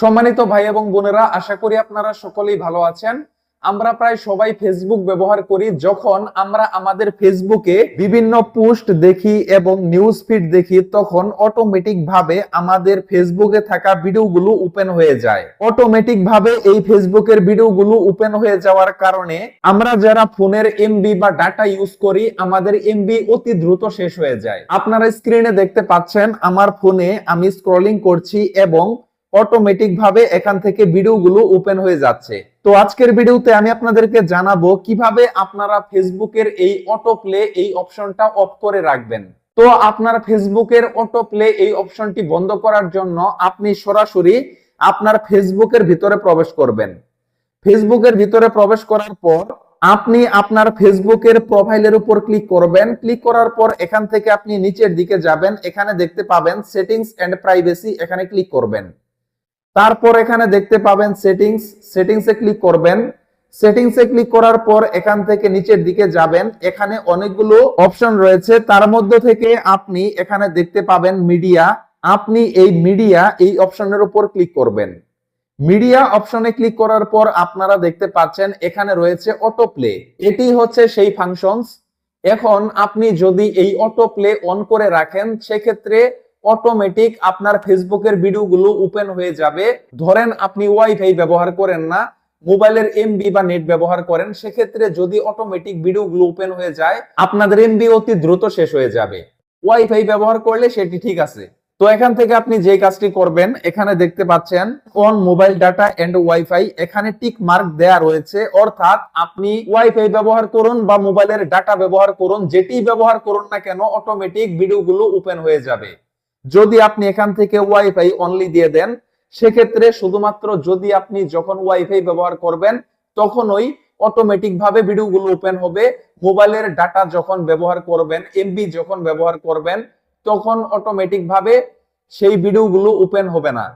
সম্মানিত ভাই এবং বোনেরা, আশা করি আপনারা সকলেই ভালো আছেন। আমরা প্রায় সবাই ফেসবুক ব্যবহার করি, যখন আমরা আমাদের ফেসবুকে বিভিন্ন পোস্ট দেখি এবং নিউজ ফিড দেখি, তখন অটোমেটিক ভাবে আমাদের ফেসবুকে থাকা ভিডিওগুলো ওপেন হয়ে যায়। অটোমেটিক ভাবে এই ফেসবুকের ভিডিওগুলো ওপেন হয়ে যাওয়ার কারণে আমরা যারা ফোনের এমবি বা ডাটা ইউজ করি, আমাদের এমবি অতি দ্রুত শেষ হয়ে যায়। আপনারা স্ক্রিনে দেখতে পাচ্ছেন, আমার ফোনে আমি স্ক্রলিং করছি এবং অটোমেটিক ভাবে এখান থেকে ভিডিওগুলো ওপেন হয়ে যাচ্ছে। তো আজকের ভিডিওতে আমি আপনাদেরকে জানাব কীভাবে আপনারা ফেসবুকের এই অটো প্লে এই অপশনটা অফ করে রাখবেন। তো আপনার ফেসবুকের অটো প্লে এই অপশনটি বন্ধ করার জন্য আপনি সরাসরি আপনার ফেসবুকের ভিতরে প্রবেশ করবেন। ফেসবুকের ভিতরে প্রবেশ করার পর আপনি আপনার ফেসবুকের প্রোফাইলের উপর ক্লিক করবেন। ক্লিক করার পর এখান থেকে আপনি নিচের দিকে যাবেন। এখানে দেখতে পাবেন সেটিংস এন্ড প্রাইভেসি এখানে ক্লিক করবেন। তারপর এখানে দেখতে পাবেন সেটিংস সেটিংসে ক্লিক করবেন। সেটিংসে ক্লিক করার পর এখান থেকে নিচের দিকে যাবেন। এখানে অনেকগুলো অপশন রয়েছে। তার মধ্যে থেকে আপনি এখানে দেখতে পাবেন মিডিয়া আপনি এই মিডিয়া এই অপশনের উপর ক্লিক করবেন। মিডিয়া অপশনে ক্লিক করার পর আপনারা দেখতে পাচ্ছেন এখানে রয়েছে অটো প্লে এটি হচ্ছে সেই ফাংশনস এখন আপনি যদি এই অটো প্লে অন করে রাখেন, সেক্ষেত্রে অটোমেটিক আপনার ফেসবুকের ভিডিওগুলো ওপেন হয়ে যাবে। ধরেন আপনি ওয়াইফাই ব্যবহার করেন না, মোবাইলের এমবি বা নেট ব্যবহার করেন, সেক্ষেত্রে যদি অটোমেটিক ভিডিওগুলো ওপেন হয়ে যায়, আপনাদের এমবি অতি দ্রুত শেষ হয়ে যাবে। ওয়াইফাই ব্যবহার করলে সেটি ঠিক আছে। তো এখান থেকে আপনি যে কাজটি করবেন, এখানে দেখতে পাচ্ছেন on mobile data and wifi এখানে টিক মার্ক দেয়া রয়েছে। অর্থাৎ আপনি ওয়াইফাই ব্যবহার করুন বা মোবাইলের ডাটা ব্যবহার করুন, যেটি ব্যবহার করুন না কেন অটোমেটিক ভিডিওগুলো ওপেন হয়ে যাবে। যদি আপনি এখান থেকে ওয়াইফাই অনলি দিয়ে দেন, সেক্ষেত্রে শুধুমাত্র যদি আপনি যখন ওয়াইফাই ব্যবহার করবেন, তখনই অটোমেটিক ভাবে ভিডিওগুলো ওপেন হবে। মোবাইলের ডাটা যখন ব্যবহার করবেন এমবি যখন ব্যবহার করবেন, তখন অটোমেটিক ভাবে সেই ভিডিওগুলো ওপেন হবে না।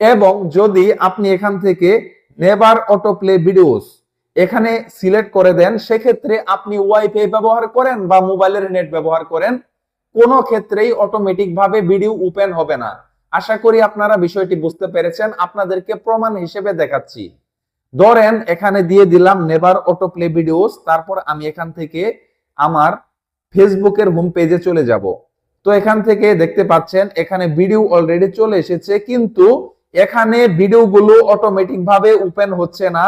এবং যদি আপনি এখান থেকে নেভার অটো প্লে ভিডিওস এখানে সিলেক্ট করে দেন, সেক্ষেত্রে আপনি ওয়াইফাই ব্যবহার করেন বা মোবাইলের নেট ব্যবহার করেন কোনো ক্ষেত্রেই অটোমেটিক ভাবে ভিডিও ওপেন হবে না। আশা করি আপনারা বিষয়টি বুঝতে পেরেছেন। আপনাদেরকে প্রমাণ হিসেবে দেখাচ্ছি। ধরেন, এখানে দিয়ে দিলাম নেভার অটো প্লে ভিডিওস তারপর আমি এখান থেকে আমার ফেসবুকের হোম পেজে চলে যাব। তো এখান থেকে দেখতে পাচ্ছেন, এখানে ভিডিও অলরেডি চলে এসেছে, কিন্তু এখানে ভিডিওগুলো অটোমেটিক ভাবে ওপেন হচ্ছে না।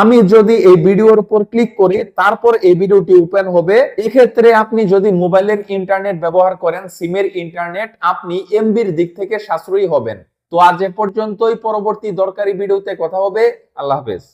আমি যদি এই ভিডিওর উপর ক্লিক করি, তারপর এই ভিডিওটি ওপেন হবে। এক্ষেত্রে আপনি যদি মোবাইলের ইন্টারনেট ব্যবহার করেন, সিমের ইন্টারনেট, আপনি এমবির দিক থেকে সাশ্রয়ী হবেন। তো আজ এ পর্যন্তই। পরবর্তী দরকারি ভিডিওতে কথা হবে। আল্লাহ হাফেজ।